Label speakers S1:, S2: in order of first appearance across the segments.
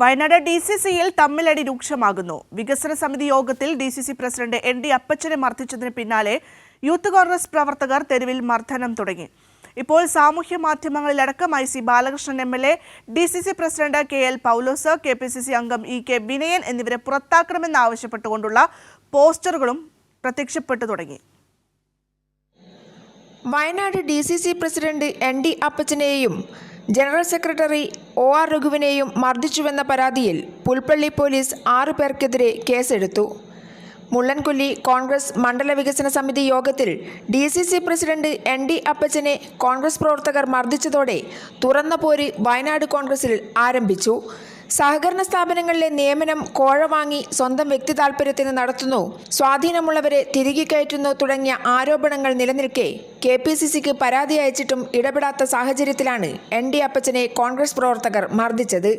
S1: Wayanad D C സിയിൽ തമ്മിലടി രൂക്ഷമാകുന്നു. വികസന സമിതി യോഗത്തിൽ D C C president N D അപ്പച്ചനെ മർദ്ദിച്ചതിന് പിന്നാലെ യൂത്ത് കോൺഗ്രസ് പ്രവർത്തകർ തെരുവിൽ മർദ്ദനം തുടങ്ങി. ഇപ്പോൾ സാമൂഹ്യ മാധ്യമങ്ങളിലടക്കം I C Balakrishnan M L A D C C president K L Paulose K P C C അംഗം ഇ കെ വിനയൻ എന്നിവരെ പുറത്താക്കണമെന്നാവശ്യപ്പെട്ടുകൊണ്ടുള്ള പോസ്റ്ററുകളും പ്രത്യക്ഷപ്പെട്ടു തുടങ്ങി.
S2: Wayanad D C C president N D അപ്പച്ചനെയും general secretary O R രഘുവിനെയും മർദ്ദിച്ചുവെന്ന പരാതിയിൽ പുൽപ്പള്ളി പോലീസ് ആറു പേർക്കെതിരെ കേസെടുത്തു. മുള്ളൻകൊല്ലി കോൺഗ്രസ് മണ്ഡല വികസന സമിതി യോഗത്തിൽ D C C president N D അപ്പച്ചനെ കോൺഗ്രസ് പ്രവർത്തകർ മർദ്ദിച്ചതോടെ തുറന്ന പോര് വയനാട് കോൺഗ്രസിൽ ആരംഭിച്ചു. സഹകരണ സ്ഥാപനങ്ങളിലെ നിയമനം കോഴ വാങ്ങി സ്വന്തം വ്യക്തി താൽപര്യത്തിന് നടത്തുന്നു. സ്വാധീനമുള്ളവരെ തിരികെ കയറ്റുന്നു തുടങ്ങിയ ആരോപണങ്ങൾ നിലനിൽക്കെ കെ പി സി സിക്ക് പരാതി അയച്ചിട്ടും ഇടപെടാത്ത സാഹചര്യത്തിലാണ് എൻ ഡി അപ്പച്ചനെ കോൺഗ്രസ് പ്രവർത്തകർ മർദ്ദിച്ചത്.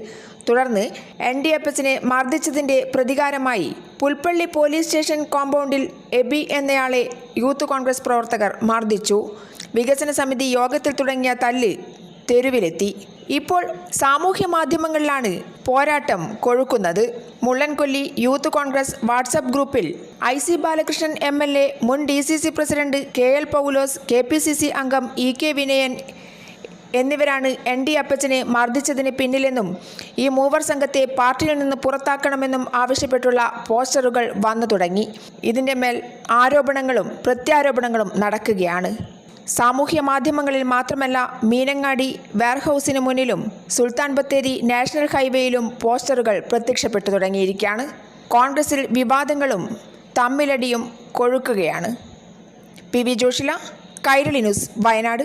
S2: തുടർന്ന് എൻ ഡി അപ്പച്ചനെ മർദ്ദിച്ചതിന്റെ പ്രതികാരമായി പുൽപ്പള്ളി പോലീസ് സ്റ്റേഷൻ കോമ്പൗണ്ടിൽ എബി എന്നയാളെ യൂത്ത് കോൺഗ്രസ് പ്രവർത്തകർ മർദ്ദിച്ചു. വികസന സമിതി യോഗത്തിൽ തുടങ്ങിയ തല്ല് തെരുവിലെത്തി. ഇപ്പോൾ സാമൂഹ്യ മാധ്യമങ്ങളിലാണ് പോരാട്ടം കൊഴുക്കുന്നത്. മുള്ളൻകൊല്ലി യൂത്ത് കോൺഗ്രസ് വാട്സപ്പ് ഗ്രൂപ്പിൽ I C Balakrishnan M L A മുൻ D C C president K L Paulose K P C C അംഗം ഇ കെ വിനയൻ എന്നിവരാണ് എൻ ഡി അപ്പച്ചനെ മർദ്ദിച്ചതിന് പിന്നിലെന്നും ഈ മൂവർ സംഘത്തെ പാർട്ടിയിൽ നിന്ന് പുറത്താക്കണമെന്നും ആവശ്യപ്പെട്ടുള്ള പോസ്റ്ററുകൾ വന്നു തുടങ്ങി. ഇതിന്റെ മേൽ ആരോപണങ്ങളും പ്രത്യാരോപണങ്ങളും നടക്കുകയാണ്. സാമൂഹ്യ മാധ്യമങ്ങളിൽ മാത്രമല്ല മീനങ്ങാടി വെയർഹൌസിന് മുന്നിലും സുൽത്താൻ ബത്തേരി നാഷണൽ ഹൈവേയിലും പോസ്റ്ററുകൾ പ്രത്യക്ഷപ്പെട്ടു തുടങ്ങിയിരിക്കുകയാണ്. കോൺഗ്രസിൽ വിവാദങ്ങളും തമ്മിലടിയും കൊഴുക്കുകയാണ്. P V Joshila Kairali news Wayanad.